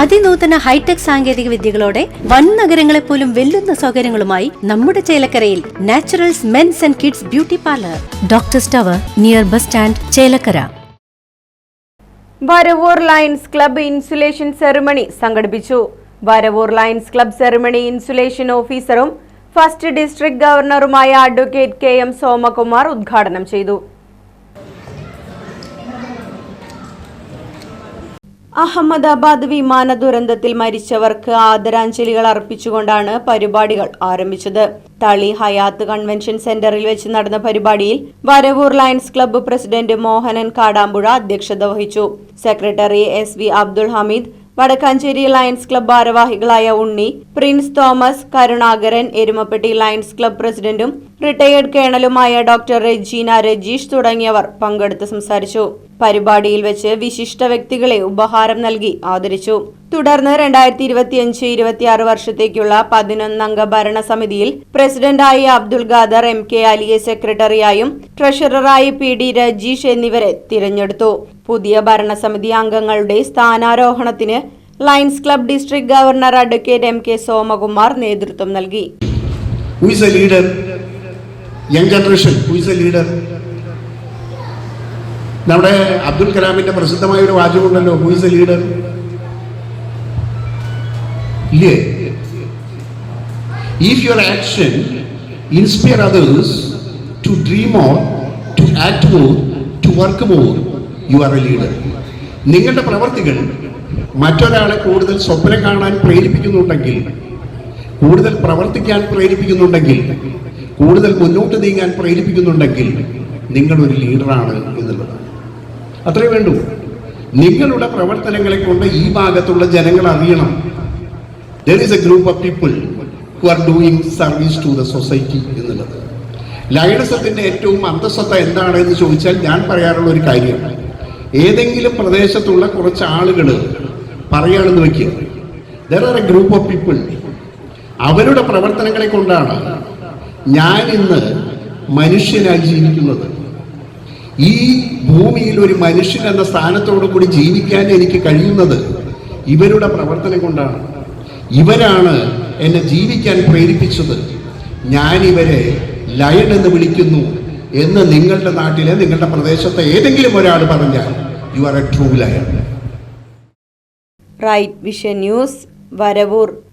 അതിനൂതന hi tech സാങ്കേതിക വിദ്യകളോടെ വൻ നഗരങ്ങളെ പോലും വെല്ലുന്ന സൗകര്യങ്ങളുമായി നമ്മുടെ ചേലക്കരയിൽ Naturals men's and kids beauty parlour. Doctor tower near bus stand Chelakkara. Varavoor Lions club insulation ceremony സംഘടിപ്പിച്ചു. Varavoor Lions club ceremony insulation ഓഫീസറും ഫസ്റ്റ് ഡിസ്ട്രിക്ട് ഗവർണറുമായ അഡ്വക്കേറ്റ് കെ എം സോമകുമാർ ഉദ്ഘാടനം ചെയ്തു. അഹമ്മദാബാദ് വിമാന ദുരന്തത്തിൽ മരിച്ചവർക്ക് ആദരാഞ്ജലികൾ അർപ്പിച്ചുകൊണ്ടാണ് പരിപാടികൾ ആരംഭിച്ചത്. തളി ഹയാത്ത് കൺവെൻഷൻ സെന്ററിൽ വെച്ച് നടന്ന പരിപാടിയിൽ Varavoor Lions club president Mohanan Kadampuzha അധ്യക്ഷത വഹിച്ചു. Secretary S V Abdul Hameed Vadakkanchery Lions club ഭാരവാഹികളായ ഉണ്ണി പ്രിൻസ് തോമസ് കരുണാകരൻ എരുമപ്പെട്ടി ലയൺസ് ക്ലബ് പ്രസിഡന്റും റിട്ടയേർഡ് കേണലുമായ ഡോക്ടർ റെജീന രജീഷ് തുടങ്ങിയവർ പങ്കെടുത്ത് സംസാരിച്ചു. പരിപാടിയിൽ വെച്ച് വിശിഷ്ട വ്യക്തികളെ ഉപഹാരം നൽകി ആദരിച്ചു. തുടർന്ന് രണ്ടായിരത്തി ഇരുപത്തിയഞ്ച് ഇരുപത്തിയാറ് വർഷത്തേക്കുള്ള പതിനൊന്നംഗ ഭരണസമിതിയിൽ പ്രസിഡന്റായി അബ്ദുൾ ഖാദർ എം കെ അലിയെ സെക്രട്ടറിയായും ട്രഷററായി പി ഡി രജീഷ് എന്നിവരെ തിരഞ്ഞെടുത്തു. പുതിയ ഭരണസമിതി അംഗങ്ങളുടെ സ്ഥാനാരോഹണത്തിന് Lions club district governor advocate M K Somakumar നേതൃത്വം നൽകി? നമ്മുടെ അബ്ദുൽ കലാമിന്റെ പ്രസിദ്ധമായ ഒരു വാചകമുണ്ടല്ലോ ഹു ഇസ് എ ലീഡർ ഇല്ലേ? If your action inspire others to dream or to act more to work more you are a leader നിങ്ങളുടെ പ്രവർത്തികൾ മറ്റൊരാളെ കൂടുതൽ സ്വപ്നം കാണാൻ പ്രേരിപ്പിക്കുന്നുണ്ടെങ്കിൽ കൂടുതൽ പ്രവർത്തിക്കാൻ പ്രേരിപ്പിക്കുന്നുണ്ടെങ്കിൽ കൂടുതൽ മുന്നോട്ട് നീങ്ങാൻ പ്രേരിപ്പിക്കുന്നുണ്ടെങ്കിൽ നിങ്ങളൊരു ലീഡറാണ് എന്നുള്ളത് അത്രേ വേണ്ടൂ. നിങ്ങളുടെ പ്രവർത്തനങ്ങളെ കൊണ്ട് ഈ ഭാഗത്തുള്ള ജനങ്ങൾ അറിയണം. There is a group of people who are doing service to the society എന്നുള്ളത്. ലയണസത്തിന്റെ ഏറ്റവും അന്തസ്സത്ത എന്താണ് എന്ന് ചോദിച്ചാൽ ഞാൻ പറയാറുള്ള ഒരു കാര്യം. ഏതെങ്കിലും പ്രദേശത്തുള്ള കുറച്ച് ആളുകൾ പറയുകയാണെന്ന് വെക്കുക. There are a group of people അവരുടെ പ്രവർത്തനങ്ങളെ കൊണ്ടാണ് ഞാൻ ഇന്ന് മനുഷ്യനായി ജീവിക്കുന്നത്. ഈ ഭൂമിയിൽ ഒരു മനുഷ്യൻ എന്ന സ്ഥാനത്തോടു കൂടി ജീവിക്കാൻ എനിക്ക് കഴിയുന്നത് ഇവരുടെ പ്രവർത്തനം കൊണ്ടാണ്. ഇവരാണ് എന്നെ ജീവിക്കാൻ പ്രേരിപ്പിച്ചത്. ഞാൻ ഇവരെ ലയൺ എന്ന് വിളിക്കുന്നു എന്ന് നിങ്ങളുടെ നാട്ടിലെ നിങ്ങളുടെ പ്രദേശത്തെ ഏതെങ്കിലും ഒരാൾ പറഞ്ഞാൽ you are a true lion right Vision News Varavoor